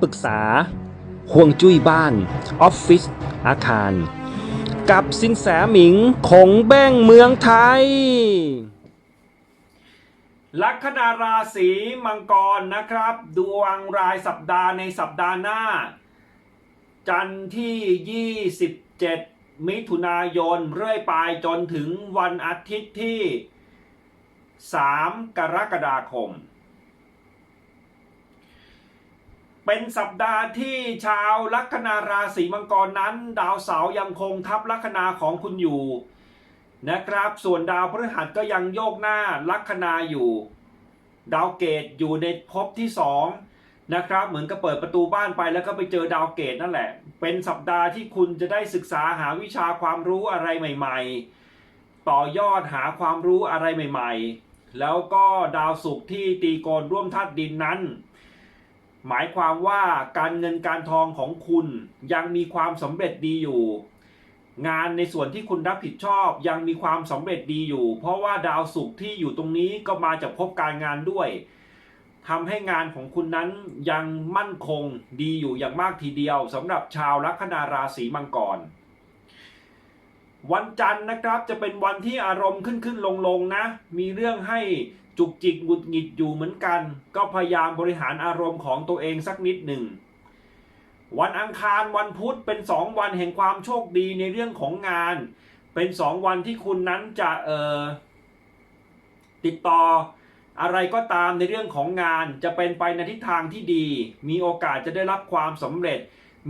ปรึกษาห่วงจุ้ยบ้านออฟฟิศอาคาร กับสินแสหมิงคงแบ้งเมืองไทย ลัคนาราศีมังกรนะครับ ดวงรายสัปดาห์ในสัปดาห์หน้า จันทร์ที่ 27 มิถุนายนเรื่อยไปจนถึงวันอาทิตย์ที่ 3 กรกฎาคม เป็นสัปดาห์ที่ชาวลัคนาราศีมังกรนั้น ดาวเสาร์ยังคงทับลัคนาของคุณอยู่นะครับ ส่วนดาวพฤหัสก็ยังโยกหน้าลัคนาอยู่ ดาวเกตอยู่ในภพที่สองนะครับ เหมือนกับเปิดประตูบ้านไปแล้วก็ไปเจอดาวเกตนั่นแหละ เป็นสัปดาห์ที่คุณจะได้ศึกษาหาวิชาความรู้อะไรใหม่ ๆ ต่อยอดหาความรู้อะไรใหม่ ๆ แล้วก็ดาวศุกร์ที่ตีโกนร่วมธาตุดินนั้น หมายความว่าการเงินการทองของคุณยังมีความสำเร็จดีอยู่ งานในส่วนที่คุณรับผิดชอบยังมีความสำเร็จดีอยู่ เพราะว่าดาวศุกร์ที่อยู่ตรงนี้ก็มาจากภพการงานด้วยทำให้งานของคุณนั้นยังมั่นคงดีอยู่อย่างมากทีเดียวสำหรับชาวลัคนาราศีมังกร วันจันทร์นะครับจะเป็นวันที่อารมณ์ขึ้นขึ้นลงลงนะ มีเรื่องให้ จุกจิกหงุดหงิดอยู่เหมือนกัน ก็พยายามบริหารอารมณ์ของตัวเองสักนิดหนึ่ง วันอังคารวันพุธเป็นสองวันแห่งความโชคดีในเรื่องของงาน เป็นสองวันที่คุณนั้นจะเอ่อติดต่ออะไรก็ตามในเรื่องของงานจะเป็นไปในทิศทางที่ดี มีโอกาสจะได้รับความสำเร็จ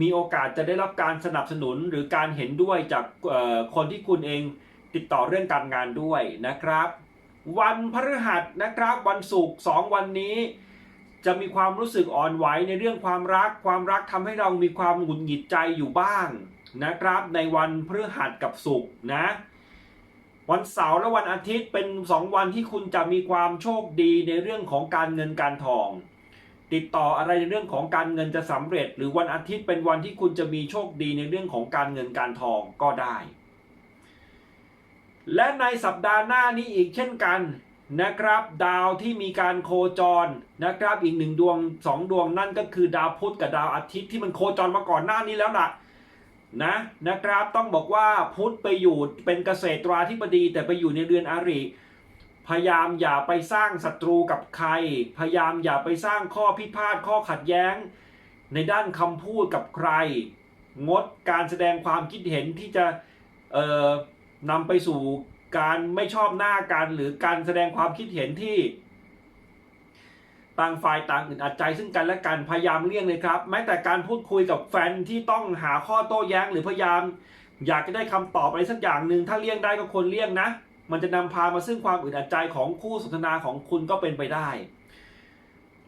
มีโอกาสจะได้รับการสนับสนุนหรือการเห็นด้วยจากคนที่คุณเองติดต่อเรื่องการงานด้วยนะครับ วันพฤหัสนะครับวันศุกร์สองวันนี้ จะมีความรู้สึกอ่อนไหวในเรื่องความรัก ความรักทำให้เรามีความหงุดหงิดใจอยู่บ้างนะครับ ในวันพฤหัสกับศุกร์นะวันเสาร์และวันอาทิตย์เป็นสองวันที่คุณจะมีความโชคดีในเรื่องของการเงินการทอง ติดต่ออะไรในเรื่องของการเงินจะสำเร็จ หรือวันอาทิตย์เป็นวันที่คุณจะมีโชคดีในเรื่องของการเงินการทองก็ได้ และในสัปดาห์หน้านี้อีกเช่นกันนะครับดาวที่มีการโคจรนะครับอีกหนึ่งดวงสองดวงนั่นก็คือดาวพุธกับดาวอาทิตย์ที่มันโคจรมาก่อนหน้านี้แล้วล่ะนะนะครับต้องบอกว่าพุธไปอยู่เป็นเกษตราธิบดีแต่ไปอยู่ในเรือนอาริ พยายามอย่าไปสร้างศัตรูกับใคร พยายามอย่าไปสร้างข้อพิพาทข้อขัดแย้ง ในด้านคำพูดกับใคร งดการแสดงความคิดเห็นที่จะเอ่อ นำไปสู่การไม่ชอบหน้ากันหรือการแสดงความคิดเห็นที่ ต่างฝ่ายต่างอึดอัดใจซึ่งกันและกันพยายามเลี่ยงเลยครับ แม้แต่การพูดคุยกับแฟนที่ต้องหาข้อโต้แย้งหรือพยายาม อยากจะได้คำตอบอะไรสักอย่างหนึ่งถ้าเลี่ยงได้ก็ควรเลี่ยงนะ มันจะนำพามาซึ่งความอึดอัดใจของคู่สนทนาของคุณก็เป็นไปได้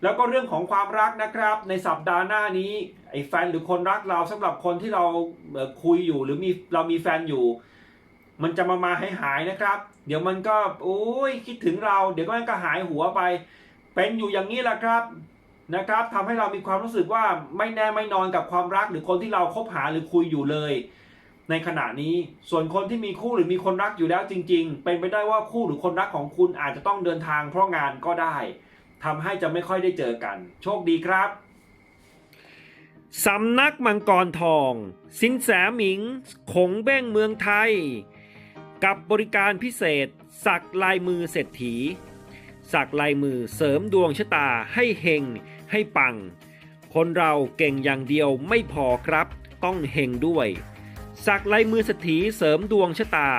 แล้วก็เรื่องของความรักนะครับ ในสัปดาห์หน้านี้ไอ้แฟนหรือคนรักเราสำหรับคนที่เราคุยอยู่หรือมีเรามีแฟนอยู่ มันจะมามาหายหายนะครับ เดี๋ยวมันก็โอ้ยคิดถึงเรา เดี๋ยวมันก็หายหัวไป เป็นอยู่อย่างนี้แหละครับนะครับทำให้เรามีความรู้สึกว่าไม่แน่ไม่นอนกับความรักหรือคนที่เราคบหาหรือคุยอยู่เลย ในขณะนี้ส่วนคนที่มีคู่หรือมีคนรักอยู่แล้วจริง ๆ เป็นไปได้ว่าคู่หรือคนรักของคุณอาจจะต้องเดินทางเพราะงานก็ได้ทำให้จะไม่ค่อยได้เจอกัน โชคดีครับสำนักมังกรทอง สินแสหมิงคงเบ้งเมืองไทย กับบริการพิเศษ สักลายมือเศรษฐี สักลายมือเสริมดวงชะตาให้เฮงให้ปัง คนเราเก่งอย่างเดียวไม่พอครับ ต้องเฮงด้วย สักลายมือเศรษฐีเสริมดวงชะตา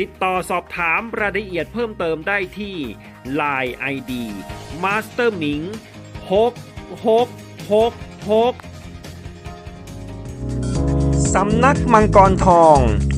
ติดต่อสอบถามรายละเอียดเพิ่มเติมได้ที่ Line ID Master หมิง6 6 6 6สำนักมังกรทอง